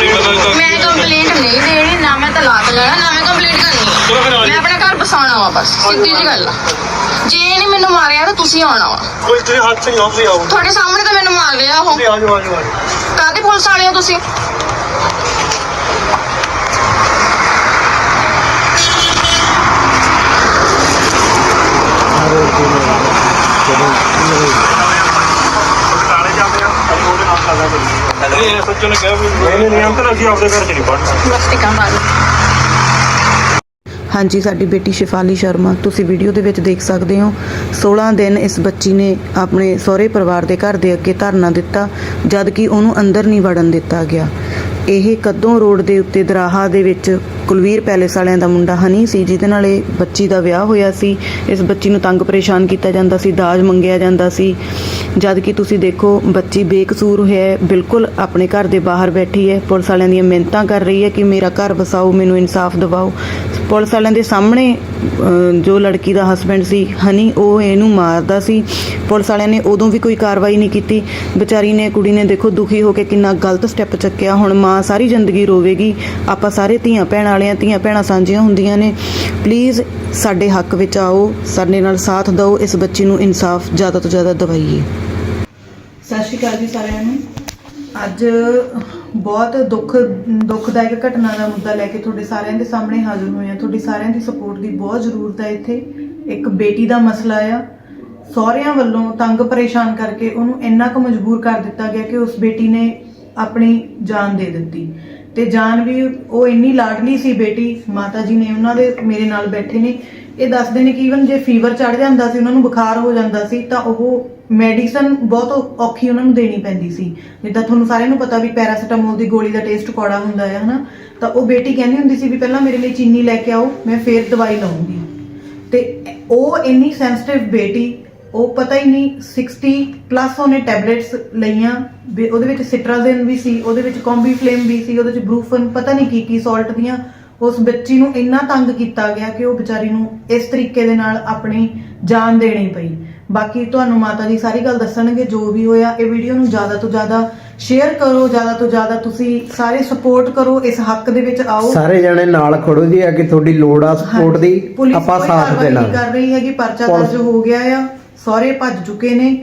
ਮੈਂ ਕੰਪਲੇਂਟ ਨਹੀਂ ਦੇਣੀ ਨਾ ਮੈਂ ਤਲਾਕ ਲੈਣਾ ਨਾ ਮੈਂ ਕੰਪਲੇਂਟ ਕਰਨੀ। ਹੈ। ਮੈਂ ਆਪਣਾ ਘਰ ਬਸਾਉਣਾ ਵਾ ਬਸ ਸਿੱਧੀ ਜੀ ਗੱਲ ਆ। ਜੇ ਨਹੀਂ ਮੈਨੂੰ ਮਾਰਿਆ ਤਾਂ ਤੁਸੀਂ ਆਉਣਾ ਵਾ। ਕੋਈ ਤੇਰੇ ਹੱਥ ਨਹੀਂ ਆਉਂਦੇ ਆਓ। ਤੁਹਾਡੇ ਸਾਹਮਣੇ ਤਾਂ ਮੈਨੂੰ ਮਾਰ ਲਿਆ ਉਹ। ਆ ਜਾਓ ਆ ਜਾਓ ਆ ਜਾਓ। ਕਾਹਦੇ ਪੁਲਿਸ ਵਾਲੇ ਹੋ ਤੁਸੀਂ? ਆ ਅਸੀਂ ਉਹਦੇ ਨਾਲ ਸਾਦਾ ਕਰੀਏ ਨਹੀਂ ਸੱਚੋ ਨੇ ਕਿਹਾ ਵੀ ਨਹੀਂ ਨਹੀਂ ਅੰਕਲ ਅਸੀਂ ਆਪਦੇ ਘਰ ਚ ਨਹੀਂ ਪੜਨਾ ਬਸ ਟਿਕਾ ਮਾਰ ਹਾਂਜੀ ਸਾਡੀ ਬੇਟੀ ਸ਼ਿਫਾਲੀ ਸ਼ਰਮਾ ਤੁਸੀਂ ਵੀਡੀਓ ਦੇ ਵਿੱਚ ਦੇਖ ਸਕਦੇ ਹੋ। 16 ਦਿਨ ਇਸ ਬੱਚੀ ਨੇ ਆਪਣੇ ਸਹੁਰੇ ਪਰਿਵਾਰ ਦੇ ਘਰ ਦੇ ਅੱਗੇ ਧਰਨਾ ਦਿੱਤਾ ਜਦ ਕਿ ਉਹਨੂੰ ਅੰਦਰ ਨਹੀਂ ਵੜਨ ਦਿੱਤਾ ਗਿਆ। ਇਹ ਕਦੋਂ ਰੋਡ ਦੇ ਉੱਤੇ ਦਰਾਹਾ ਦੇ ਵਿੱਚ ਕੁਲਵੀਰ ਪੈਲੇਸ ਵਾਲਿਆਂ ਦਾ ਮੁੰਡਾ ਹਨੀ ਸੀ ਜਿਹਦੇ ਨਾਲ ਇਹ ਬੱਚੀ ਦਾ ਵਿਆਹ ਹੋਇਆ ਸੀ। ਇਸ ਬੱਚੀ ਨੂੰ ਤੰਗ ਪਰੇਸ਼ਾਨ ਕੀਤਾ ਜਾਂਦਾ ਸੀ ਦਾਜ ਮੰਗਿਆ ਜਾਂਦਾ ਸੀ। ਜਦ ਕਿ ਤੁਸੀਂ ਦੇਖੋ, ਬੱਚੀ ਬੇਕਸੂਰ ਹੈ, ਬਿਲਕੁਲ ਆਪਣੇ ਘਰ ਦੇ ਬਾਹਰ ਬੈਠੀ ਹੈ। ਪੁਲਿਸ ਵਾਲਿਆਂ ਦੀਆਂ ਮਿਹਨਤਾਂ ਕਰ ਰਹੀ ਹੈ ਕਿ ਮੇਰਾ ਘਰ ਵਸਾਓ, ਮੈਨੂੰ ਇਨਸਾਫ ਦਿਵਾਓ। ਪੁਲਿਸ ਵਾਲਿਆਂ ਦੇ ਸਾਹਮਣੇ ਜੋ ਲੜਕੀ ਦਾ ਹਸਬੰਡ ਸੀ, ਹਨੀ, ਉਹ ਇਹਨੂੰ ਮਾਰਦਾ ਸੀ। ਪੁਲਿਸ ਵਾਲਿਆਂ ਨੇ ਉਦੋਂ ਵੀ ਕੋਈ ਕਾਰਵਾਈ ਨਹੀਂ ਕੀਤੀ। ਵਿਚਾਰੀ ਨੇ, ਕੁੜੀ ਨੇ ਦੇਖੋ, ਦੁਖੀ ਹੋ ਕੇ ਕਿੰਨਾ ਗਲਤ ਸਟੈਪ ਚੱਕਿਆ। ਹੁਣ ਮਾਂ ਸਾਰੀ ਜ਼ਿੰਦਗੀ ਰੋਵੇਗੀ। ਆਪਾਂ ਸਾਰੇ ਧੀਆਂ ਭੈਣ ਵਾਲਿਆਂ, ਧੀਆਂ ਭੈਣਾਂ ਸਾਂਝੀਆਂ ਹੁੰਦੀਆਂ ਨੇ। ਪਲੀਜ਼ ਸਾਡੇ ਹੱਕ ਵਿੱਚ ਆਓ, ਸਾਡੇ ਨਾਲ ਸਾਥ ਦਿਓ, ਇਸ ਬੱਚੀ ਨੂੰ ਇਨਸਾਫ ਜ਼ਿਆਦਾ ਤੋਂ ਜ਼ਿਆਦਾ ਦਵਾਈਏ। ਸਤਿ ਸ਼੍ਰੀ ਅਕਾਲ ਜੀ ਸਾਰਿਆਂ ਨੂੰ। ਅੱਜ ਬਹੁਤ ਦੁੱਖ, ਦੁੱਖਦਾਇਕ ਘਟਨਾ ਦਾ ਮੁੱਦਾ ਲੈ ਕੇ ਤੁਹਾਡੇ ਸਾਰਿਆਂ ਦੇ ਸਾਹਮਣੇ ਹਾਜ਼ਰ ਹੋਏ ਹਾਂ। ਤੁਹਾਡੀ ਸਾਰਿਆਂ ਦੀ ਸਪੋਰਟ ਦੀ ਬਹੁਤ ਜ਼ਰੂਰਤ ਹੈ ਇੱਥੇ। ਇੱਕ ਬੇਟੀ ਦਾ ਮਸਲਾ ਆ। ਸਹੁਰਿਆਂ ਵੱਲੋਂ ਤੰਗ ਪਰੇਸ਼ਾਨ ਕਰਕੇ ਉਹਨੂੰ ਇੰਨਾ ਕੁ ਮਜਬੂਰ ਕਰ ਦਿੱਤਾ ਗਿਆ ਕਿ ਉਸ ਬੇਟੀ ਨੇ ਆਪਣੀ ਜਾਨ ਦੇ ਦਿੱਤੀ। ਤੇ ਜਾਨ ਵੀ ਉਹ ਇੰਨੀ ਲਾਡਲੀ ਸੀ ਬੇਟੀ, ਮਾਤਾ ਜੀ ਨੇ ਉਹਨਾਂ ਦੇ ਮੇਰੇ ਨਾਲ ਬੈਠੇ ਨੇ। ਇਹ ਦੱਸਦੇ ਨੇ ਕਿ ਈਵਨ ਜੇ ਫੀਵਰ ਚੜ ਜਾਂਦਾ ਸੀ, ਉਹਨਾਂ ਨੂੰ ਬੁਖਾਰ ਹੋ ਜਾਂਦਾ ਸੀ, ਤਾਂ ਉਹ ਮੈਡੀਸਨ ਬਹੁਤ ਔਖੀ ਉਹਨਾਂ ਨੂੰ ਦੇਣੀ ਪੈਂਦੀ ਸੀ। ਜਿੱਦਾਂ ਤੁਹਾਨੂੰ ਸਾਰਿਆਂ ਨੂੰ ਪਤਾ ਵੀ ਪੈਰਾਸੀਟਾਮੋਲ ਦੀ ਗੋਲੀ ਦਾ ਟੇਸਟ ਕੌੜਾ ਹੁੰਦਾ ਹੈ ਹਨਾ? ਤਾਂ ਉਹ ਬੇਟੀ ਕਹਿੰਦੀ ਹੁੰਦੀ ਸੀ ਵੀ ਪਹਿਲਾਂ ਮੇਰੇ ਲਈ ਚੀਨੀ ਲੈ ਕੇ ਆਓ, ਮੈਂ ਫੇਰ ਦਵਾਈ ਲਵਾਂਗੀ ਤੇ ਉਹ ਇੰਨੀ ਸੈਂਸਿਟਿਵ ਬੇਟੀ, ਉਹ ਪਤਾ ਹੀ ਨਹੀਂ 60 ਪਲੱਸ ਉਹਨੇ ਟੈਬਲੇਟਸ ਲਈਆਂ, ਵੀ ਉਹਦੇ ਵਿੱਚ ਸਿਟਰਾਜ਼ਿਨ ਵੀ ਸੀ, ਉਹਦੇ ਵਿੱਚ ਕੰਬੀ ਫਲੇਮ ਵੀ ਸੀ, ਉਹਦੇ ਵਿੱਚ ਬਰੂਫਨ ਪਤਾ ਨਹੀਂ ਕੀ ਕੀ ਸਾਲਟ ਦੀਆਂ। ਉਸ ਬੱਚੀ ਨੂੰ ਇੰਨਾ ਤੰਗ ਕੀਤਾ ਗਿਆ ਕਿ ਉਹ ਵਿਚਾਰੀ ਨੂੰ ਇਸ ਤਰੀਕੇ ਦੇ ਨਾਲ ਆਪਣੀ ਜਾਨ ਦੇਣੀ ਪਈ। ਬਾਕੀ ਤੁਹਾਨੂੰ ਮਾਤਾ ਜੀ ਸਾਰੀ ਗੱਲ ਦੱਸਣਗੇ ਜੋ ਵੀ ਹੋਇਆ ਇਹ ਵੀਡੀਓ ਨੂੰ ਜ਼ਿਆਦਾ ਤੋਂ ਜ਼ਿਆਦਾ ਸ਼ੇਅਰ ਕਰੋ ਜ਼ਿਆਦਾ ਤੋਂ ਜ਼ਿਆਦਾ ਤੁਸੀਂ ਸਾਰੇ ਸਪੋਰਟ ਕਰੋ ਇਸ ਹੱਕ ਦੇ ਵਿੱਚ ਆਓ। ਸਾਰੇ ਜਣੇ ਨਾਲ ਖੜੋ ਜੀ ਆ ਕਿ ਤੁਹਾਡੀ ਲੋੜ ਆ ਸਪੋਰਟ ਦੀ ਆਪਾਂ ਸਾਥ ਦੇਣਾ। ਕਰ ਰਹੀ ਹੈਗੀ ਪਰਚਾ ਦਰਜ ਹੋ ਗਿਆ ਆ ਸਹੁਰੇ ਭੱਜ ਚੁੱਕੇ ਨੇ।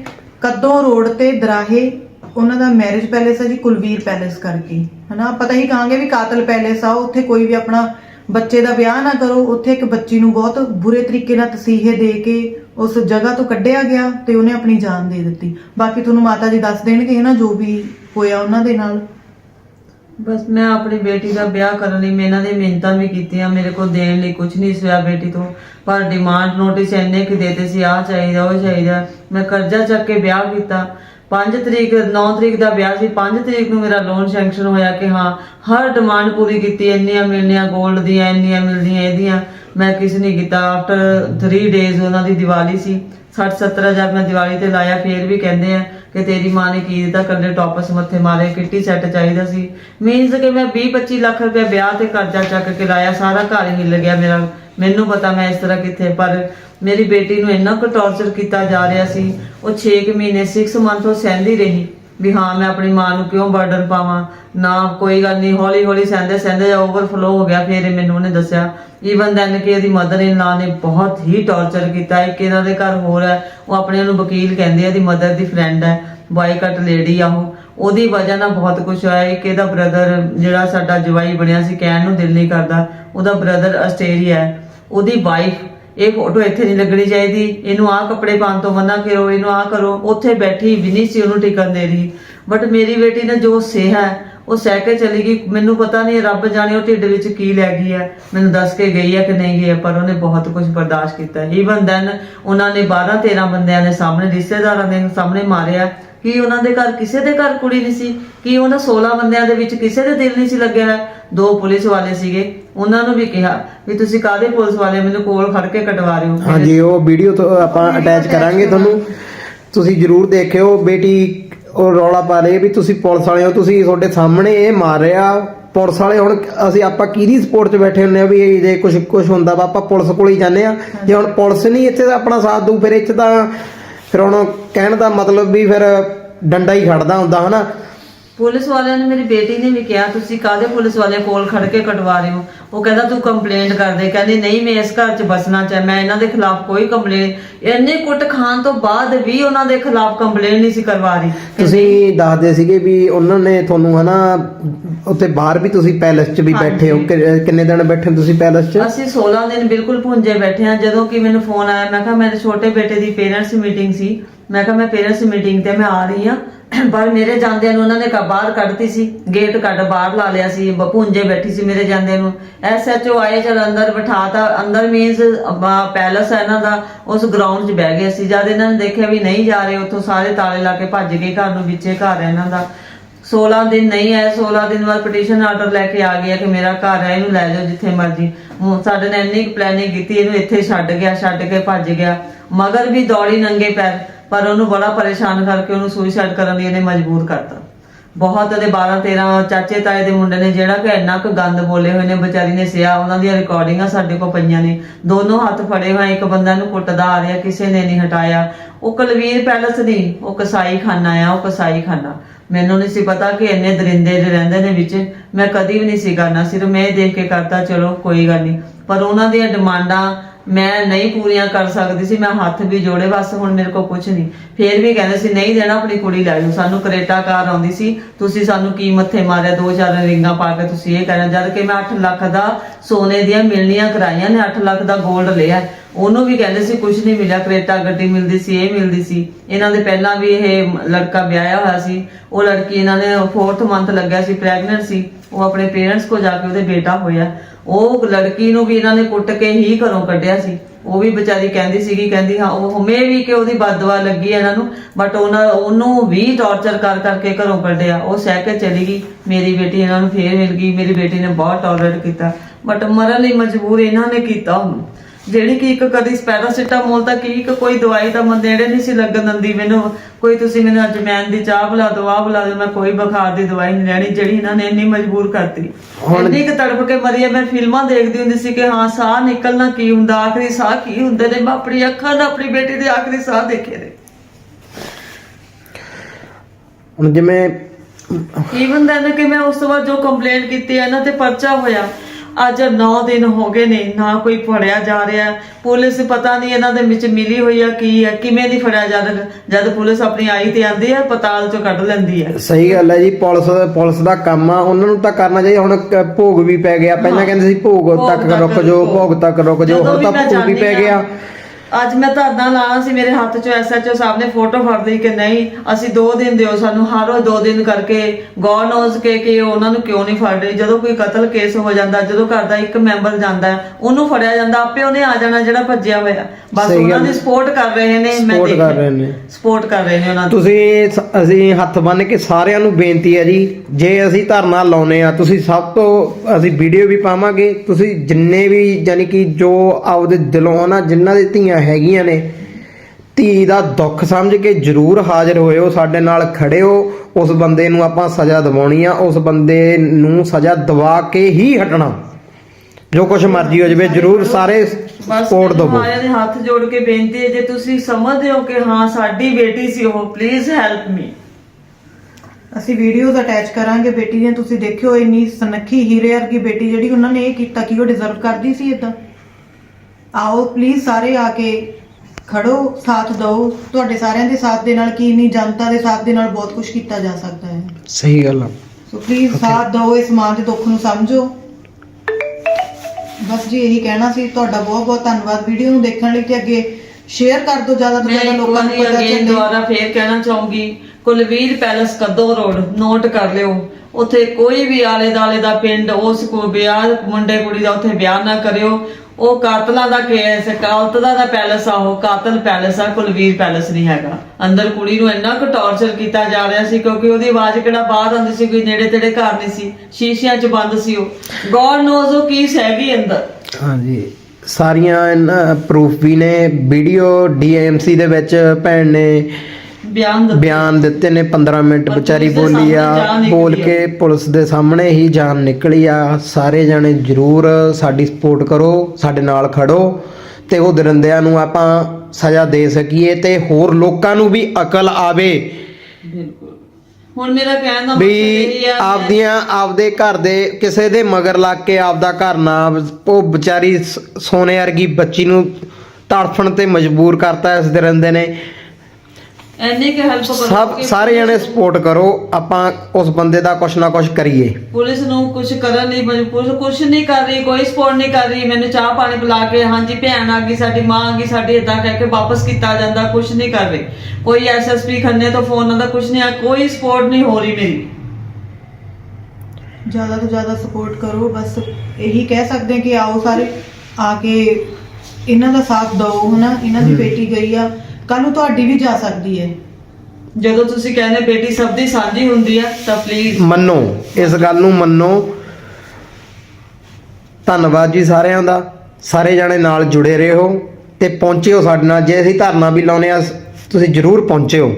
ਕਦੋਂ ਰੋਡ ਤੇ ਦਰਾਹੇ ਉਹਨਾਂ ਦਾ ਮੈਰਿਜ ਪੈਲੇਸ ਹੈ ਜੀ ਕੁਲਵੀਰ ਪੈਲੇਸ ਕਰਕੇ। ਹਨਾ ਪਤਾ ਹੀ ਕਹਾਂਗੇ ਵੀ ਕਾਤਲ ਪੈਲੇਸ ਆ ਉੱਥੇ ਕੋਈ ਵੀ ਆਪਣਾ ਬੱਚੇ ਦਾ ਵਿਆਹ ਨਾ ਕਰੋ, ਉੱਥੇ ਇੱਕ ਬੱਚੀ ਨੂੰ ਬਹੁਤ ਬੁਰੇ ਤਰੀਕੇ ਨਾਲ ਤਸੀਹੇ ਦੇ ਕੇ ਉਸ ਜਗ੍ਹਾ ਤੋਂ ਕੱਢਿਆ ਗਿਆ ਤੇ ਉਹਨੇ ਆਪਣੀ ਜਾਨ ਦੇ ਦਿੱਤੀ। ਬਾਕੀ ਤੁਹਾਨੂੰ ਮਾਤਾ ਜੀ ਦੱਸ ਦੇਣਗੇ ਨਾ ਜੋ ਵੀ ਹੋਇਆ ਉਹਨਾਂ ਦੇ ਨਾਲ। ਬਸ ਮੈਂ ਆਪਣੀ ਬੇਟੀ ਦਾ ਵਿਆਹ ਕਰਨ ਲਈ ਮੈਂ ਇਹਨਾਂ ਦੀ ਮਿਹਨਤਾਂ ਵੀ ਕੀਤੀਆਂ, ਮੇਰੇ ਕੋਲ ਦੇਣ ਲਈ ਕੁਝ ਨਹੀਂ ਸਿਆ ਬੇਟੀ ਤੋਂ। ਪਰ ਡਿਮਾਂਡ ਨੋਟਿਸ ਇੰਨੇ ਕਿ ਦੇਤੇ ਸੀ, ਆਹ ਚਾਹੀਦਾ, ਉਹ ਚਾਹੀਦਾ। ਮੈਂ ਕਰਜ਼ਾ ਚੱਕ ਕੇ ਵਿਆਹ ਕੀਤਾ। 5 ਤਰੀਕ 9 ਤਰੀਕ ਦਾ ਵਿਆਹ ਸੀ 5 ਤਰੀਕ ਨੂੰ ਮੇਰਾ ਲੋਨ ਸੈਂਕਸ਼ਨ ਹੋਇਆ ਕਿ ਹਾਂ, ਹਰ ਡਿਮਾਂਡ ਪੂਰੀ ਕੀਤੀ, ਇੰਨੀਆਂ ਮਿਲਣੀਆਂ 골ਡ ਦੀਆਂ, ਇੰਨੀਆਂ ਮਿਲਦੀਆਂ ਇਹਦੀਆਂ। ਮੈਂ ਕਿਸ ਨਹੀਂ ਕੀਤਾ ਆਫਟਰ 3 ਡੇਜ਼ ਉਹਨਾਂ ਦੀ ਦੀਵਾਲੀ ਸੀ 60 70 ਹਜ਼ਾਰ ਮੈਂ ਦੀਵਾਲੀ ਤੇ ਲਾਇਆ, ਫੇਰ ਵੀ ਕਹਿੰਦੇ ਆ ਕਿ ਤੇਰੀ ਮਾਂ ਨੇ ਕੀ ਦਿੱਤਾ ਕੱਲੇ ਟੌਪਸ ਮੱਥੇ ਮਾਰੇ, ਕਿੱਟੀ ਸੈੱਟ ਚਾਹੀਦਾ ਸੀ। ਮੀਨਸ ਕਿ ਮੈਂ 20 25 ਲੱਖ ਰੁਪਏ ਵਿਆਹ ਤੇ ਕਰਜ਼ਾ ਚੱਕ ਕੇ ਲਾਇਆ, ਸਾਰਾ ਘਰ ਹਿੱਲ ਗਿਆ ਮੇਰਾ। ਮੈਨੂੰ ਪਤਾ ਮੈਂ ਇਸ ਤਰ੍ਹਾਂ ਕਿੱਥੇ ਪਰ ਮੇਰੀ ਬੇਟੀ ਨੂੰ ਇੰਨਾ ਕੁ ਟੌਰਚਰ ਕੀਤਾ ਜਾ ਰਿਹਾ ਸੀ, ਉਹ 6 ਮਹੀਨੇ 6 ਮੰਥ ਉਹ ਸਹਿੰਦੀ ਰਹੀ ਵੀ ਹਾਂ, ਮੈਂ ਆਪਣੀ ਮਾਂ ਨੂੰ ਕਿਉਂ ਬਰਡਨ ਪਾਵਾਂ? ਨਾ, ਕੋਈ ਗੱਲ ਨਹੀਂ ਹੌਲੀ ਹੌਲੀ ਸਹਿੰਦੇ ਸਹਿੰਦੇ ਓਵਰਫਲੋ ਹੋ ਗਿਆ, ਫਿਰ ਮੈਨੂੰ ਉਹਨੇ ਦੱਸਿਆ। ਈਵਨ ਦੈਨ ਕਿ ਇਹਦੀ ਮਦਰ ਇਨ ਲਾ ਨੇ ਬਹੁਤ ਹੀ ਟੌਰਚਰ ਕੀਤਾ, ਇੱਕ ਇਹਨਾਂ ਦੇ ਘਰ ਹੋਰ ਹੈ, ਉਹ ਆਪਣੇ ਨੂੰ ਵਕੀਲ ਕਹਿੰਦੇ ਆ ਦੀ ਮਦਰ ਦੀ ਫਰੈਂਡ ਹੈ ਬਾਈਕਟ ਲੇਡੀ ਆ ਉਹ। ਉਹਦੀ ਵਜ੍ਹਾ ਨਾਲ ਬਹੁਤ ਕੁਝ ਹੋਇਆ, ਇੱਕ ਇਹਦਾ ਬ੍ਰਦਰ ਜਿਹੜਾ ਸਾਡਾ ਜਵਾਈ ਬਣਿਆ ਸੀ, ਕਹਿਣ ਨੂੰ ਦਿਲ ਨਹੀਂ ਕਰਦਾ, ਉਹਦਾ ਬ੍ਰਦਰ ਆਸਟ੍ਰੇਲੀਆ ਹੈ। ਉਹਦੀ ਵਾਈਫ ਇਹ ਫੋਟੋ ਇੱਥੇ ਨਹੀਂ ਲੱਗਣੀ ਚਾਹੀਦੀ। ਇਹਨੂੰ ਆਹ ਕੱਪੜੇ ਪਾਉਣ ਤੋਂ ਮਨਾ ਕਰੋ ਇਹਨੂੰ ਆਹ ਕਰੋ। ਉੱਥੇ ਬੈਠੀ ਵੀ ਨਹੀਂ ਸੀ ਉਹਨੂੰ ਟਿਕਣ ਦੇ ਰਹੀ ਬਟ ਮੇਰੀ ਬੇਟੀ ਨੇ ਜੋ ਸਿਹਾ ਹੈ, ਉਹ ਸਹਿ ਕੇ ਚਲੀ ਗਈ। ਮੈਨੂੰ ਪਤਾ ਨਹੀਂ ਰੱਬ ਜਾਣੇ ਉਹ ਢਿੱਡ ਵਿੱਚ ਕੀ ਲੈ ਗਈ ਹੈ। ਮੈਨੂੰ ਦੱਸ ਕੇ ਗਈ ਹੈ ਕਿ ਨਹੀਂ ਗਈ ਹੈ ਪਰ ਉਹਨੇ ਬਹੁਤ ਕੁਝ ਬਰਦਾਸ਼ਤ ਕੀਤਾ। ਈਵਨ ਦੈਨ ਉਹਨਾਂ ਨੇ 12 13 ਬੰਦਿਆਂ ਦੇ ਸਾਹਮਣੇ ਰਿਸ਼ਤੇਦਾਰਾਂ ਦੇ ਸਾਹਮਣੇ ਮਾਰਿਆ। ਕਿ ਉਹਨਾਂ ਦੇ ਘਰ ਕਿਸੇ ਦੇ ਘਰ ਕੁੜੀ ਨਹੀਂ ਸੀ? ਕਿ ਉਹਨਾਂ 16 ਬੰਦਿਆਂ ਦੇ ਵਿੱਚ ਕਿਸੇ ਦੇ ਦਿਲ ਨਹੀਂ ਸੀ ਲੱਗਿਆ। ਦੋ ਪੁਲਿਸ ਵਾਲੇ ਸੀਗੇ। ਉਹਨਾਂ ਨੂੰ ਵੀ ਕਿਹਾ ਵੀ ਤੁਸੀਂ ਕਾਹਦੇ ਪੁਲਿਸ ਵਾਲੇ ਮੈਨੂੰ ਕੋਲ ਖੜ ਕੇ ਕਟਵਾ ਰਹੇ ਹੋ? ਹਾਂਜੀ ਉਹ ਵੀਡੀਓ ਤੋਂ ਆਪਾਂ ਅਟੈਚ ਕਰਾਂਗੇ ਤੁਹਾਨੂੰ। ਤੁਸੀਂ ਜਰੂਰ ਦੇਖਿਓ ਬੇਟੀ ਉਹ ਰੌਲਾ ਪਾ ਰਹੀ ਹੈ ਵੀ ਤੁਸੀਂ ਪੁਲਿਸ ਵਾਲੇ ਹੋ ਤੁਸੀਂ ਤੁਹਾਡੇ ਸਾਹਮਣੇ ਇਹ ਮਾਰ ਰਿਹਾ। ਪੁਲਿਸ ਵਾਲੇ ਹੁਣ ਅਸੀਂ ਆਪਾਂ ਕਿਹਦੀ ਸਪੋਰਟ 'ਚ ਬੈਠੇ ਹੁੰਨੇ ਆ ਵੀ ਇਹ ਜੇ ਕੁਝ ਕੁਝ ਹੁੰਦਾ ਵਾ ਆਪਾਂ ਪੁਲਿਸ ਕੋਲ ਹੀ ਜਾਂਦੇ ਆ ਜੇ ਹੁਣ ਪੁਲਿਸ ਨਹੀਂ ਇੱਥੇ ਤਾਂ ਆਪਣਾ ਸਾਥ ਦੂ ਫਿਰ ਇੱਥੇ ਤਾਂ ਫਿਰ ਹੁਣ ਕਹਿਣ ਦਾ ਮਤਲਬ ਵੀ ਫਿਰ ਡੰਡਾ ਹੀ ਖੜਦਾ ਹੁੰਦਾ ਹਨਾ। ਪੁਲਿਸ ਵਾਲਿਆਂ ਨੇ ਮੇਰੀ ਬੇਟੀ ਨੇ ਵੀ ਕਿਹਾ ਤੁਸੀਂ ਕਾਹਦੇ ਪੁਲਿਸ ਵਾਲੇ ਕੋਲ ਖੜ ਕੇ ਕਟਵਾ ਰਹੇ ਹੋ? ਉਹ ਕਹਿੰਦਾ ਤੂੰ ਕੰਪਲੇਂਟ ਕਰ ਦੇ ਕਹਿੰਦੀ ਨਹੀਂ ਮੈਂ ਇਸ ਘਰ 'ਚ ਬਸਣਾ ਚਾਹ ਮੈਂ ਇਹਨਾਂ ਦੇ ਖਿਲਾਫ ਕੋਈ ਕੰਪਲੇਂਟ ਇੰਨੇ ਕੁੱਟ ਖਾਣ ਤੋਂ ਬਾਅਦ ਵੀ ਉਹਨਾਂ ਦੇ ਖਿਲਾਫ ਕੰਪਲੇਂਟ ਨਹੀਂ ਸੀ ਕਰਵਾ ਰਹੀ। ਤੁਸੀਂ ਦੱਸਦੇ ਸੀਗੇ ਵੀ ਉਹਨਾਂ ਨੇ ਤੁਹਾਨੂੰ ਹਨਾ ਉੱਥੇ ਬਾਹਰ ਵੀ ਤੁਸੀਂ ਪੈਲਸ 'ਚ ਵੀ। ਬੈਠੇ ਹੋ। ਕਿ- ਕਿੰਨੇ ਦਿਨ ਬੈਠੇ ਹੋ ਤੁਸੀਂ ਪੈਲਸ 'ਚ? ਅਸੀਂ 16 ਦਿਨ ਬਿਲਕੁਲ ਭੁੰਜੇ ਬੈਠੇ ਆ ਜਦੋਂ ਕਿ ਮੈਨੂੰ ਫੋਨ ਆਇਆ ਮੈਂ ਕਿਹਾ ਮੇਰੇ ਛੋਟੇ ਬੇਟੇ ਦੀ ਪੇਰੈਂਟਸ ਮੀਟਿੰਗ ਸੀ। ਮੈਂ ਕਿਹਾ ਮੈਂ ਪੇਰੈਂਟਸ ਮੀਟਿੰਗ ਤੇ ਮੈਂ ਆ ਰਹੀ ਆ ਪਰ ਮੇਰੇ ਜਾਂਦਿਆਂ ਨੂੰ ਉਹਨਾਂ ਨੇ ਕਾ ਬਾਹਰ ਕੱਢਤੀ ਸੀ, ਗੇਟ ਕੱਢ ਬਾਹਰ ਲਾ ਲਿਆ ਸੀ, ਬ- ਭੁੰਜੇ ਬੈਠੀ ਸੀ ਮੇਰੇ ਜਾਂਦਿਆਂ ਨੂੰ। ਐਸਐਚਓ ਆਏ, ਚਲ ਅੰਦਰ ਬਿਠਾਤਾ, ਅੰਦਰ ਮੀਨਸ ਪੈਲਸ ਹੈ ਇਹਨਾਂ ਦਾ, ਉਸ ਗਰਾਊਂਡ 'ਚ ਬਹਿ ਗਏ ਸੀ। ਜਦ ਇਹਨਾਂ ਨੇ ਦੇਖਿਆ ਵੀ ਨਹੀਂ ਜਾ ਰਹੇ, ਉੱਥੋਂ ਸਾਰੇ ਤਾਲੇ ਲਾ ਕੇ ਭੱਜ ਗਏ ਘਰ ਨੂੰ, ਵਿੱਚੇ ਘਰ ਹੈ ਇਹਨਾਂ ਦਾ। 16 ਦਿਨ ਨਹੀਂ ਆਏ 16 ਦਿਨ ਬਾਅਦ ਪਟੀਸ਼ਨ ਆਰਡਰ ਲੈ ਕੇ ਆ ਗਿਆ ਕਿ ਮੇਰਾ ਘਰ ਹੈ ਇਹਨੂੰ ਲੈ ਜਾਓ ਜਿੱਥੇ ਮਰਜ਼ੀ। ਹੁਣ ਸਾਡੇ ਨੇ ਇੰਨੀ ਪਲੈਨਿੰਗ ਕੀਤੀ, ਇਹਨੂੰ ਇੱਥੇ ਛੱਡ ਗਿਆ, ਛੱਡ ਕੇ ਭੱਜ ਗਿਆ। ਮਗਰ ਵੀ ਦੌੜੀ ਨੰਗੇ ਪੈਰ। ਪਰ ਉਹਨੂੰ ਬੜਾ ਪਰੇਸ਼ਾਨ ਕਰਕੇ ਉਹਨੂੰ ਸੁਸਾਈਡ ਕਰਨ ਲਈ ਇਹਨੇ ਮਜਬੂਰ ਕਰਤਾ। ਬਹੁਤ ਉਹਦੇ 12 13 ਚਾਚੇ ਤਾਏ ਦੇ ਮੁੰਡੇ ਨੇ ਜਿਹੜਾ ਕਿ ਇੰਨਾ ਕੁ ਗੰਦ ਬੋਲੇ ਹੋਏ ਨੇ, ਵਿਚਾਰੀ ਨੇ ਸਿਆ, ਉਹਨਾਂ ਦੀਆਂ ਰਿਕਾਰਡਿੰਗਾਂ ਸਾਡੇ ਕੋਲ ਪਈਆਂ ਨੇ। ਦੋਨੋਂ ਹੱਥ ਫੜੇ ਹੋਏ ਇੱਕ ਬੰਦਾ ਨੂੰ ਕੁੱਟਦਾ ਆ ਰਿਹਾ, ਕਿਸੇ ਨੇ ਨਹੀਂ ਹਟਾਇਆ। ਉਹ ਕੁਲਵੀਰ ਪੈਲਸ ਨਹੀਂ ਉਹ ਕਸਾਈ ਖਾਨਾ ਆ, ਉਹ ਕਸਾਈ ਖਾਨਾ ਮੈਨੂੰ ਨਹੀਂ ਸੀ ਪਤਾ ਕਿ ਇੰਨੇ ਦਰਿੰਦੇ ਜਿਹੜੇ ਰਹਿੰਦੇ ਨੇ ਵਿੱਚ। ਮੈਂ ਕਦੀ ਵੀ ਨਹੀਂ ਸੀ ਕਰਨਾ, ਸਿਰਫ ਮੈਂ ਦੇਖ ਕੇ ਕਰਤਾ, ਚਲੋ ਕੋਈ ਗੱਲ ਨਹੀਂ। ਪਰ ਉਹਨਾਂ ਦੀਆਂ ਡਿਮਾਂਡਾਂ ਮੈਂ ਨਹੀਂ ਪੂਰੀਆਂ ਕਰ ਸਕਦੀ ਸੀ, ਮੈਂ ਹੱਥ ਵੀ ਜੋੜੇ, ਬਸ ਹੁਣ ਮੇਰੇ ਕੋਲ ਕੁਝ ਨਹੀਂ। ਫੇਰ ਵੀ ਕਹਿੰਦੇ ਸੀ, ਨਹੀਂ ਦੇਣਾ ਆਪਣੀ ਕੁੜੀ ਲੈ ਲਓ, ਸਾਨੂੰ ਕਰੇਟਾ ਕਾਰ ਆਉਂਦੀ ਸੀ, ਤੁਸੀਂ ਸਾਨੂੰ ਕੀ ਮੱਥੇ ਮਾਰਿਆ, ਦੋ ਚਾਰ ਰਿੰਗਾਂ ਪਾ ਕੇ ਤੁਸੀਂ ਇਹ ਕਹਿਣਾ, ਜਦ ਕਿ ਮੈਂ 8 ਲੱਖ ਦਾ ਸੋਨੇ ਦੀਆਂ ਮਿਲਣੀਆਂ ਕਰਾਈਆਂ ਨੇ 8 ਲੱਖ ਦਾ 골ਡ ਲਿਆ। ਉਹਨੂੰ ਵੀ ਕਹਿੰਦੇ ਸੀ ਕੁਝ ਨਹੀਂ ਮਿਲਿਆ, ਕਰੇਟਾ ਗੱਡੀ ਮਿਲਦੀ ਸੀ, ਇਹ ਮਿਲਦੀ ਸੀ। ਇਹਨਾਂ ਦੇ ਪਹਿਲਾਂ ਵੀ ਇਹ ਲੜਕਾ ਵਿਆਹਿਆ ਹੋਇਆ ਸੀ, ਉਹ ਲੜਕੀ ਇਹਨਾਂ ਨੇ 4th ਮੰਥ ਲੱਗਿਆ ਸੀ ਪ੍ਰੈਗਨੈਂਟ ਸੀ। ਉਹ ਆਪਣੇ ਪੇਰੈਂਟਸ ਕੋ ਜਾ ਕੇ ਉਹਦੇ ਬੇਟਾ ਹੋਇਆ। ਉਹ ਲੜਕੀ ਨੂੰ ਵੀ ਇਹਨਾਂ ਨੇ ਕੁੱਟ ਕੇ ਹੀ ਘਰੋਂ ਕੱਢਿਆ ਸੀ। ਉਹ ਵੀ ਵਿਚਾਰੀ ਕਹਿੰਦੀ ਸੀਗੀ, ਕਹਿੰਦੀ, ਹਾਂ, ਉਹ ਹਮੇ ਵੀ ਕਿ ਉਹਦੀ ਬਦਦੁਆ ਲੱਗੀ ਇਹਨਾਂ ਨੂੰ ਬਟ ਉਹਨਾਂ, ਉਹਨੂੰ ਵੀ ਟੌਰਚਰ ਕਰ, ਕਰਕੇ ਘਰੋਂ ਕੱਢਿਆ। ਉਹ ਸਹਿ ਕੇ ਚਲੀ ਗਈ। ਮੇਰੀ ਬੇਟੀ ਇਹਨਾਂ ਨੂੰ ਫੇਰ ਮਿਲ ਗਈ। ਮੇਰੀ ਬੇਟੀ ਨੇ ਬਹੁਤ ਟੌਲਰੇਟ ਕੀਤਾ। ਬਟ ਮਰਨ ਲਈ ਮਜਬੂਰ ਇਹਨਾਂ ਨੇ ਕੀਤਾ ਉਹਨੂੰ। ਜਿਹੜੀ ਕਿ ਇੱਕ ਕਦੀ ਪੈਰਾਸੀਟਾਮੋਲ ਤਾਂ ਕੀ ਇੱਕ ਕੋਈ ਦਵਾਈ ਤਾਂ ਮੈਂ ਨੇੜੇ ਨਹੀਂ ਸੀ ਲੱਗਣ ਦਿੰਦੀ ਮੈਨੂੰ ਕੋਈ ਤੁਸੀਂ ਮੈਨੂੰ ਅਜਮੈਨ ਦੀ ਚਾਹ ਬੁਲਾ ਦਿਓ ਆਹ ਬੁਲਾ ਦਿਓ ਮੈਂ ਕੋਈ ਬੁਖਾਰ ਦੀ ਦਵਾਈ ਨਹੀਂ ਲੈਣੀ ਜਿਹੜੀ ਇਹਨਾਂ ਨੇ ਇੰਨੀ ਮਜਬੂਰ ਕਰਤੀ। ਇੰਨੀ ਕੁ ਤੜਪ ਕੇ ਮਰੀ ਆ, ਮੈਂ ਫਿਲਮਾਂ ਦੇਖਦੀ ਹੁੰਦੀ ਸੀ ਕਿ ਹਾਂ ਸਾਹ ਨਿਕਲਣਾ ਕੀ ਹੁੰਦਾ ਆਖਰੀ ਸਾਹ ਕੀ ਹੁੰਦੇ ਨੇ ਮੈਂ ਆਪਣੀ ਅੱਖਾਂ ਨਾਲ ਆਪਣੀ ਬੇਟੀ ਦੇ ਆਖਰੀ ਸਾਹ ਦੇਖੇ ਨੇ। ਹੁਣ ਜਿਵੇਂ ਈਵਨ ਦੈਨ ਕਿ ਮੈਂ ਉਸ ਤੋਂ ਬਾਅਦ ਜੋ ਕੰਪਲੇਂਟ ਕੀਤੀ ਹੈ ਇਹਨਾਂ ਤੇ ਪਰਚਾ ਹੋਇਆ ਅੱਜ 9 ਦਿਨ ਹੋ ਗਏ ਨੇ ਨਾ ਕੋਈ ਫੜਿਆ ਜਾ ਰਿਹਾ। ਪੁਲਿਸ ਪਤਾ ਨਹੀਂ ਇਹਨਾਂ ਦੇ ਵਿੱਚ ਮਿਲੀ ਹੋਈ ਆ ਕੀ ਹੈ ਕਿਵੇਂ ਦੀ ਫੜਿਆ ਜਦ ਜਦ ਪੁਲਿਸ ਆਪਣੀ ਆਈ ਤੇ ਆਂਦੀ ਹੈ ਪਤਾਲ ਚੋਂ ਕੱਢ ਲੈਂਦੀ ਹੈ ਸਹੀ ਗੱਲ ਹੈ ਜੀ ਪੁਲਿਸ ਪੁਲਿਸ ਦਾ ਕੰਮ ਆ ਉਹਨਾਂ ਨੂੰ ਤਾਂ ਕਰਨਾ ਚਾਹੀਦਾ। ਹੁਣ ਕ- ਭੋਗ ਵੀ ਪੈ ਗਿਆ। ਪਹਿਲਾਂ ਕਹਿੰਦੇ ਸੀ ਭੋਗ ਭੋਗ ਤੱਕ ਤੱਕ ਰੁਕ ਜਾਓ। ਭੋਗ। ਤੱਕ ਰੁਕ ਜਾਓ। ਜਦੋਂ ਹੁਣ ਵੀ ਤਾਂ ਮੈਂ ਭੋਗ ਵੀ ਪੈ ਗਿਆ। ਅੱਜ ਮੈਂ ਧਰਨਾ ਲਾਣਾ ਸੀ ਮੇਰੇ ਹੱਥ 'ਚ ਐਸਐਚਓ ਸਾਹਿਬ ਨੇ ਫੋਟੋ ਫੜ ਲਈ ਕਿ ਨਹੀਂ ਅਸੀਂ 2 ਦਿਨ ਦਿਓ ਸਾਨੂੰ ਹਰ ਰੋਜ਼ 2 ਦਿਨ ਕਰਕੇ ਗੋਡ ਨੋਜ਼ ਕੇ ਕਿ ਉਹਨਾਂ ਨੂੰ ਕਿਉਂ ਨਹੀਂ ਫੜ ਰਹੀ ਜਦੋਂ ਕੋਈ ਕਤਲ ਕੇਸ ਹੋ ਜਾਂਦਾ ਜਦੋਂ ਘਰ ਦਾ ਇੱਕ ਮੈਂਬਰ ਜਾਂਦਾ ਉਹਨੂੰ ਫੜਿਆ ਜਾਂਦਾ ਆਪੇ ਉਹਨੇ ਆ ਜਾਣਾ ਜਿਹੜਾ ਭੱਜਿਆ ਹੋਇਆ ਬਸ ਉਹਨਾਂ। ਦੀ ਸਪੋਰਟ ਕਰ ਰਹੇ ਨੇ ਮੈਂ Support ਕਰ। ਰਹੇ ਨੇ। ਸਪੋਰਟ ਕਰ ਰਹੇ ਨੇ ਉਹਨਾਂ ਤੁਸੀਂ ਅਸੀਂ ਹੱਥ ਬੰਨ ਕੇ ਸਾਰਿਆਂ ਨੂੰ ਬੇਨਤੀ ਹੈ ਜੀ ਜੇ ਅਸੀਂ ਧਰਨਾ ਲਾਉਨੇ ਆ ਤੁਸੀਂ ਸਭ ਤੋਂ ਅਸੀਂ ਵੀਡੀਓ ਵੀ ਪਾਵਾਂਗੇ ਤੁਸੀਂ ਜਿੰਨੇ ਵੀ ਯਾਨੀ ਕਿ ਜੋ ਆਪਦੇ ਦਿਲੋਂ ਹਨਾ ਜਿਨ੍ਹਾਂ ਦੀ ਧੀਆਂ ਹੈਗੀਆਂ ਨੇ। ਧੀ ਦਾ ਦੁੱਖ ਸਮਝ ਕੇ ਜਰੂਰ ਹਾਜ਼ਰ ਹੋਇਓ ਸਾਡੇ ਨਾਲ ਖੜੇ ਹੋ ਉਸ ਬੰਦੇ ਨੂੰ ਆਪਾਂ ਸਜ਼ਾ ਦਿਵਾਉਣੀ ਆ ਉਸ ਬੰਦੇ ਨੂੰ ਸਜ਼ਾ ਦਵਾ ਕੇ ਹੀ ਹਟਣਾ। ਜੋ ਕੁਝ ਮਰਜ਼ੀ ਹੋ ਜਾਵੇ ਜਰੂਰ ਸਾਰੇ ਸਪੋਰਟ ਦਿਵੋ। ਮਾਇਆ ਦੇ ਹੱਥ ਜੋੜ ਕੇ ਬੇਨਤੀ ਹੈ ਜੇ ਤੁਸੀਂ ਸਮਝਦੇ ਹੋ ਕਿ ਹਾਂ ਸਾਡੀ ਬੇਟੀ ਸੀ ਉਹ ਪਲੀਜ਼ ਹੈਲਪ ਮੀ ਅਸੀਂ ਵੀਡੀਓਜ਼ ਅਟੈਚ ਕਰਾਂਗੇ ਬੇਟੀ ਦੀਆਂ ਤੁਸੀਂ ਦੇਖਿਓ ਇੰਨੀ ਸੁਨੱਖੀ ਹੀਰੇ ਵਰਗੀ ਬੇਟੀ ਜਿਹੜੀ ਉਹਨਾਂ ਨੇ ਇਹ ਕੀਤਾ ਕਿ ਉਹ ਡਿਜ਼ਰਵ ਕਰਦੀ ਸੀ ਇਦਾਂ ਆਓ ਪਲੀਜ਼ ਸਾਰੇ ਆ ਕੇ ਖੜੋ ਸਾਥ ਦਿਓ। ਤੁਹਾਡੇ ਸਾਰਿਆਂ ਦੇ ਸਾਥ ਦੇ ਨਾਲ ਕੀ ਨਹੀਂ ਜਨਤਾ ਦੇ ਸਾਥ ਦੇ ਨਾਲ ਬਹੁਤ ਕੁਝ ਕੀਤਾ ਜਾ ਸਕਦਾ ਹੈ। ਸਹੀ ਗੱਲ ਆ। ਸੋ ਪਲੀਜ਼ ਸਾਥ ਦਿਓ ਇਸ ਮਾਂ ਦੇ ਦੁੱਖ ਨੂੰ ਸਮਝੋ। ਬਸ ਜੀ ਇਹੀ ਕਹਿਣਾ ਸੀ। ਤੁਹਾਡਾ ਬਹੁਤ ਬਹੁਤ ਧੰਨਵਾਦ। ਵੀਡੀਓ ਨੂੰ ਦੇਖਣ ਲਈ ਤੇ ਅੱਗੇ ਸ਼ੇਅਰ ਕਰ ਦਿਓ ਜ਼ਿਆਦਾ ਤੋਂ ਮੈਂ ਜ਼ਿਆਦਾ ਲੋਕਾਂ ਨੂੰ ਪਤਾ ਚੱਲੇ। ਦੁਬਾਰਾ ਫੇਰ ਕਹਿਣਾ ਚਾਹੂੰਗੀ Kulvir palace Kaddon road note ਕਰ ਲਿਓ। ਉੱਥੇ ਕੋਈ ਵੀ ਆਲੇ ਦਾਲੇ ਦਾ ਪਿੰਡ ਉਸ ਕੋ ਵਿਆਹ ਮੁੰਡੇ ਕੁੜੀ ਦਾ ਉੱਥੇ ਵਿਆਹ ਨਾ ਕਰਿਓ। ਉਹ ਕਾਤਲਾਂ ਦਾ ਕੇਸ ਕਾਤਲਾਂ ਦਾ ਪੈਲਸ ਆ ਉਹ, ਕਾਤਲ ਪੈਲਸ ਆ, ਕੁਲਵੀਰ ਪੈਲਸ ਨਹੀਂ ਹੈਗਾ। ਅੰਦਰ ਕੁੜੀ ਨੂੰ ਇੰਨਾ ਕੁ ਟੌਰਚਰ ਕੀਤਾ ਜਾ ਰਿਹਾ ਸੀ ਕਿਉਂਕਿ ਉਹਦੀ ਆਵਾਜ਼ ਕਿਹੜਾ ਬਾਹਰ ਆਉਂਦੀ ਸੀ, ਕੋਈ ਨੇੜੇ ਤੇੜੇ ਘਰ ਨਹੀਂ ਸੀ, ਸ਼ੀਸ਼ਿਆਂ 'ਚ ਬੰਦ ਸੀ ਉਹ। ਗੋਡ ਨੋਜ਼ ਉਹ ਕੀ ਸਹਿਗੀ ਅੰਦਰ। ਹਾਂਜੀ, ਸਾਰੀਆਂ ਪ੍ਰੂਫ ਵੀ ਨੇ ਵੀਡੀਓ ਡੀਐਮਸੀ ਦੇ ਵਿੱਚ ਭੈਣ ਨੇ ਬਿਆਨ ਦਿੱਤਾ। ਬਿਆਨ ਦਿੱਤੇ ਨੇ 15 ਮਿੰਟ ਵਿਚਾਰੀ ਬੋਲੀ ਆ ਬੋਲ। ਕੇ ਪੁਲਿਸ ਦੇ ਸਾਹਮਣੇ ਹੀ ਜਾਨ ਨਿਕਲੀ ਆ। ਸਾਰੇ ਜਣੇ ਜਰੂਰ ਸਾਡੀ ਸਪੋਰਟ ਕਰੋ ਸਾਡੇ ਨਾਲ ਖੜੋ ਤੇ ਉਹ ਦਰਿੰਦਿਆਂ ਨੂੰ ਆਪਾਂ ਸਜ਼ਾ ਦੇ ਸਕੀਏ ਤੇ ਹੋਰ ਲੋਕਾਂ ਨੂੰ ਵੀ ਅਕਲ ਆਵੇ। ਬਿਲਕੁਲ। ਹੁਣ ਮੇਰਾ ਕਹਿਣ ਦਾ ਮਕਸਦ ਵੀ ਇਹ ਆ ਆਪਦੀਆਂ ਆਪਦੇ ਘਰ ਦੇ ਕਿਸੇ ਦੇ ਮਗਰ ਲੱਗ ਕੇ ਆਪਦਾ ਘਰ ਨਾ ਉਹ ਵਿਚਾਰੀ ਸ- ਸੋਨੇ ਵਰਗੀ ਬੱਚੀ ਨੂੰ ਤੜਫਣ ਤੇ ਮਜਬੂਰ ਕਰਤਾ ਇਸ ਦਰਿੰਦੇ ਨੇ। ਐਨੇ ਕਿ ਹੈਲਪ ਕਰੋ ਸਭ ਕਿ ਸਾਰੇ ਜਣੇ ਸਪੋਰਟ ਕਰੋ ਆਪਾਂ ਉਸ ਬੰਦੇ ਦਾ ਕੁਛ ਨਾ ਕੁਛ ਕਰੀਏ। ਪੁਲਿਸ ਨੂੰ ਕੁਝ ਕਰਨ ਲਈ ਮਜਬੂਰ ਕੁਝ ਨਹੀਂ ਕਰ ਰਹੀ ਕੋਈ ਸਪੋਰਟ ਨਹੀਂ ਕਰ ਰਹੀ ਮੈਨੂੰ ਚਾਹ ਪਾਣੀ ਪਿਲਾ ਕੇ ਹਾਂਜੀ ਭੈਣ ਆ ਗਈ ਸਾਡੀ ਮਾਂ ਆ ਗਈ ਸਾਡੀ ਇਦਾਂ ਕਹਿ ਕੇ ਵਾਪਸ ਕੀਤਾ ਜਾਂਦਾ ਕੁਝ ਨਹੀਂ ਕਰ ਰਹੀ। ਕੋਈ ਐਸਐਸਪੀ ਖੰਨੇ ਤੋਂ ਫੋਨ ਆਉਂਦਾ ਕੁਝ ਨਹੀਂ ਆ ਕੋਈ ਸਪੋਰਟ ਨਹੀਂ ਹੋ ਰਹੀ ਮੇਰੀ। ਜ਼ਿਆਦਾ ਤੋਂ ਜ਼ਿਆਦਾ ਸਪੋਰਟ ਕਰੋ ਬਸ ਇਹੀ ਕਹਿ ਸਕਦੇ ਹਾਂ ਕਿ ਆਓ ਸਾਰੇ ਆ ਕੇ ਇਹਨਾਂ ਦਾ ਸਾਥ ਦਿਓ ਹਨਾ? ਇਹਨਾਂ ਦੀ ਬੇਟੀ ਗਈ ਆ ਕੱਲ ਨੂੰ ਤੁਹਾਡੀ ਵੀ ਜਾ ਸਕਦੀ ਹੈ। ਜਦੋਂ ਤੁਸੀਂ ਕਹਿੰਦੇ ਬੇਟੀ ਸਭ ਦੀ ਸਾਂਝੀ ਹੁੰਦੀ ਆ ਤਾਂ ਪਲੀਜ਼ ਮੰਨੋ ਇਸ ਗੱਲ ਨੂੰ ਮੰਨੋ। ਧੰਨਵਾਦ ਜੀ ਸਾਰਿਆਂ ਦਾ। ਸਾਰੇ ਜਣੇ ਨਾਲ ਜੁੜੇ ਰਹੋ ਤੇ ਪਹੁੰਚਿਓ ਸਾਡੇ ਨਾਲ। ਜੇ ਅਸੀਂ ਧਰਨਾ ਵੀ ਲਾਉਨੇ ਆ ਤੁਸੀਂ ਜਰੂਰ ਪਹੁੰਚਿਓ।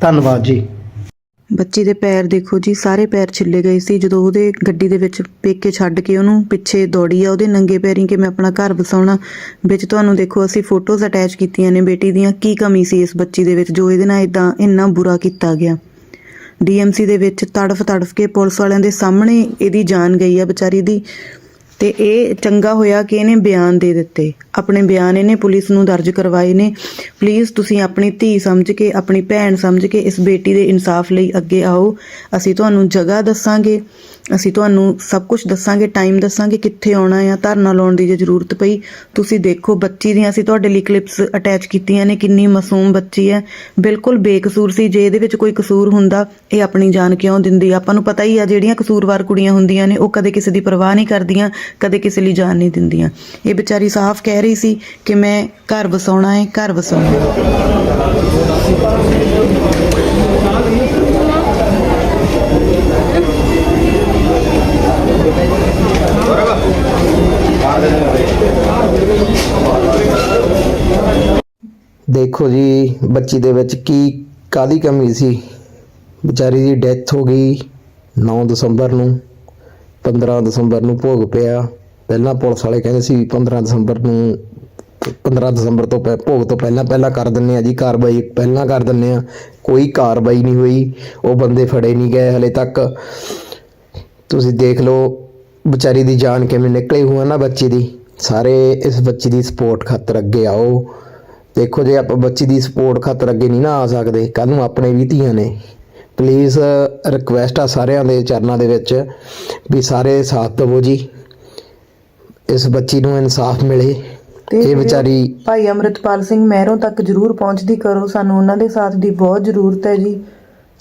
ਧੰਨਵਾਦ ਜੀ। ਬੱਚੀ ਦੇ ਪੈਰ ਦੇਖੋ ਜੀ, ਸਾਰੇ ਪੈਰ ਛਿੱਲੇ ਗਏ ਸੀ। ਜਦੋਂ ਉਹਦੇ ਗੱਡੀ ਦੇ ਵਿੱਚ ਪੇਕੇ ਛੱਡ ਕੇ ਉਹਨੂੰ ਪਿੱਛੇ ਦੌੜੀ ਆ, ਉਹਦੇ ਨੰਗੇ ਪੈਰੀਂ ਕਿ ਮੈਂ ਆਪਣਾ ਘਰ ਵਸਾਉਣਾ, ਵਿੱਚ ਤੁਹਾਨੂੰ ਦੇਖੋ ਅਸੀਂ ਫੋਟੋਜ਼ ਅਟੈਚ ਕੀਤੀਆਂ ਨੇ ਬੇਟੀ ਦੀਆਂ, ਕੀ ਕਮੀ ਸੀ ਇਸ ਬੱਚੀ ਦੇ ਵਿੱਚ ਜੋ ਇਹਦੇ ਨਾਲ ਇਦਾਂ ਇੰਨਾ ਬੁਰਾ ਕੀਤਾ ਗਿਆ। ਡੀਐਮਸੀ ਦੇ ਵਿੱਚ ਤੜਫ ਤੜਫ ਕੇ ਪੁਲਿਸ ਵਾਲਿਆਂ ਦੇ ਸਾਹਮਣੇ ਇਹਦੀ ਜਾਨ ਗਈ ਆ ਵਿਚਾਰੀ ਦੀ। ਤੇ ਇਹ ਚੰਗਾ ਹੋਇਆ ਕਿ ਇਹਨੇ ਬਿਆਨ ਦੇ ਦਿੱਤੇ। ਆਪਣੇ ਬਿਆਨ ਇਹਨੇ ਪੁਲਿਸ ਨੂੰ ਦਰਜ ਕਰਵਾਏ ਨੇ। ਪਲੀਜ਼ ਤੁਸੀਂ ਆਪਣੀ ਧੀ ਸਮਝ ਕੇ, ਆਪਣੀ ਭੈਣ ਸਮਝ ਕੇ ਇਸ ਬੇਟੀ ਦੇ ਇਨਸਾਫ ਲਈ ਅੱਗੇ ਆਓ। ਅਸੀਂ ਤੁਹਾਨੂੰ ਜਗ੍ਹਾ ਦੱਸਾਂਗੇ। ਅਸੀਂ ਤੁਹਾਨੂੰ ਸਭ ਕੁਝ ਦੱਸਾਂਗੇ ਟਾਈਮ ਦੱਸਾਂਗੇ ਕਿੱਥੇ ਆਉਣਾ ਆ, ਧਰਨਾ ਲਾਉਣ ਦੀ ਜੇ ਜ਼ਰੂਰਤ ਪਈ, ਤੁਸੀਂ ਦੇਖੋ ਬੱਚੀ ਦੀਆਂ ਅਸੀਂ ਤੁਹਾਡੇ ਲਈ ਕਲਿੱਪਸ ਅਟੈਚ ਕੀਤੀਆਂ ਨੇ, ਕਿੰਨੀ ਮਾਸੂਮ ਬੱਚੀ ਹੈ। ਬਿਲਕੁਲ ਬੇਕਸੂਰ ਸੀ, ਜੇ ਇਹਦੇ ਵਿੱਚ ਕੋਈ ਕਸੂਰ ਹੁੰਦਾ, ਇਹ ਆਪਣੀ ਜਾਨ ਕਿਉਂ ਦਿੰਦੀ ਆਪਾਂ ਨੂੰ ਪਤਾ ਹੀ ਆ, ਜਿਹੜੀਆਂ ਕਸੂਰਵਾਰ ਕੁੜੀਆਂ ਹੁੰਦੀਆਂ ਨੇ, ਉਹ ਕਦੇ ਕਿਸੇ ਦੀ ਪਰਵਾਹ ਨਹੀਂ ਕਰਦੀਆਂ, ਕਦੇ ਕਿਸੇ ਲਈ ਜਾਨ ਨਹੀਂ ਦਿੰਦੀਆਂ। ਇਹ ਵਿਚਾਰੀ ਸਾਫ਼ ਕਹਿ ਰਹੀ ਸੀ ਕਿ ਮੈਂ ਘਰ ਵਸਾਉਣਾ ਹੈ, ਘਰ ਵਸਾਉਣਾ ਹੈ। ਦੇਖੋ ਜੀ, ਬੱਚੀ ਦੇ ਵਿੱਚ ਕੀ ਕਾਦੀ ਕਮੀ ਸੀ? ਵਿਚਾਰੀ ਦੀ ਡੈਥ ਹੋ ਗਈ 9 ਦਸੰਬਰ ਨੂੰ 15 ਦਸੰਬਰ ਨੂੰ ਭੋਗ ਪਿਆ। ਪਹਿਲਾਂ ਪੁਲਿਸ ਵਾਲੇ ਕਹਿੰਦੇ ਸੀ 15 ਦਸੰਬਰ ਨੂੰ 15 ਦਸੰਬਰ ਤੋਂ ਪਹਿ- ਭੋਗ ਤੋਂ ਪਹਿਲਾਂ ਪਹਿਲਾਂ ਕਰ ਦਿੰਨੇ ਆ ਜੀ ਕਾਰਵਾਈ, ਪਹਿਲਾਂ ਕਰ ਦਿੰਨੇ ਆ। ਕੋਈ ਕਾਰਵਾਈ ਨਹੀਂ ਹੋਈ, ਉਹ ਬੰਦੇ ਫੜੇ ਨਹੀਂ ਗਏ ਹਲੇ ਤੱਕ। ਤੁਸੀਂ ਦੇਖ ਲਓ, ਵਿਚਾਰੀ ਦੀ ਜਾਨ ਕਿਵੇਂ ਨਿਕਲੀ ਹੋਆ ਨਾ ਬੱਚੀ ਦੀ। ਸਾਰੇ ਇਸ ਬੱਚੀ ਦੀ ਸਪੋਰਟ ਖਾਤਰ ਅੱਗੇ ਆਓ। ਦੇਖੋ ਜੇ ਆਪਾਂ ਬੱਚੀ ਦੀ ਸਪੋਰਟ ਖਾਤਰ ਅੱਗੇ ਨਹੀਂ ਨਾ ਆ ਸਕਦੇ ਕੱਲ ਨੂੰ ਆਪਣੇ ਵੀ ਧੀਆਂ ਨੇ। ਪਲੀਜ਼ ਰਿਕਵੈਸਟ ਆ ਸਾਰਿਆਂ ਦੇ ਚਰਨਾਂ ਦੇ ਵਿੱਚ ਵੀ ਸਾਰੇ ਸਾਥ ਦੇਵੋ ਜੀ। ਇਸ ਬੱਚੀ ਨੂੰ ਇਨਸਾਫ ਮਿਲੇ। ਤੇ ਇਹ ਵਿਚਾਰੀ ਭਾਈ ਅਮਰਿਤਪਾਲ ਸਿੰਘ ਮਹਿਰੋਂ ਤੱਕ ਜਰੂਰ ਪਹੁੰਚਦੀ ਕਰੋ ਸਾਨੂੰ ਉਹਨਾਂ ਦੇ ਸਾਥ ਦੀ ਬਹੁਤ ਜ਼ਰੂਰਤ ਹੈ ਜੀ।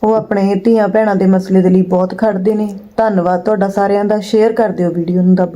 ਉਹ ਆਪਣੇ ਧੀਆਂ ਭੈਣਾਂ ਦੇ ਮਸਲੇ ਦੇ ਲਈ ਬਹੁਤ ਖੜਦੇ ਨੇ। ਧੰਨਵਾਦ ਤੁਹਾਡਾ ਸਾਰਿਆਂ ਦਾ। ਸ਼ੇਅਰ ਕਰ ਦਿਓ ਵੀਡੀਓ ਨੂੰ ਦੱਬ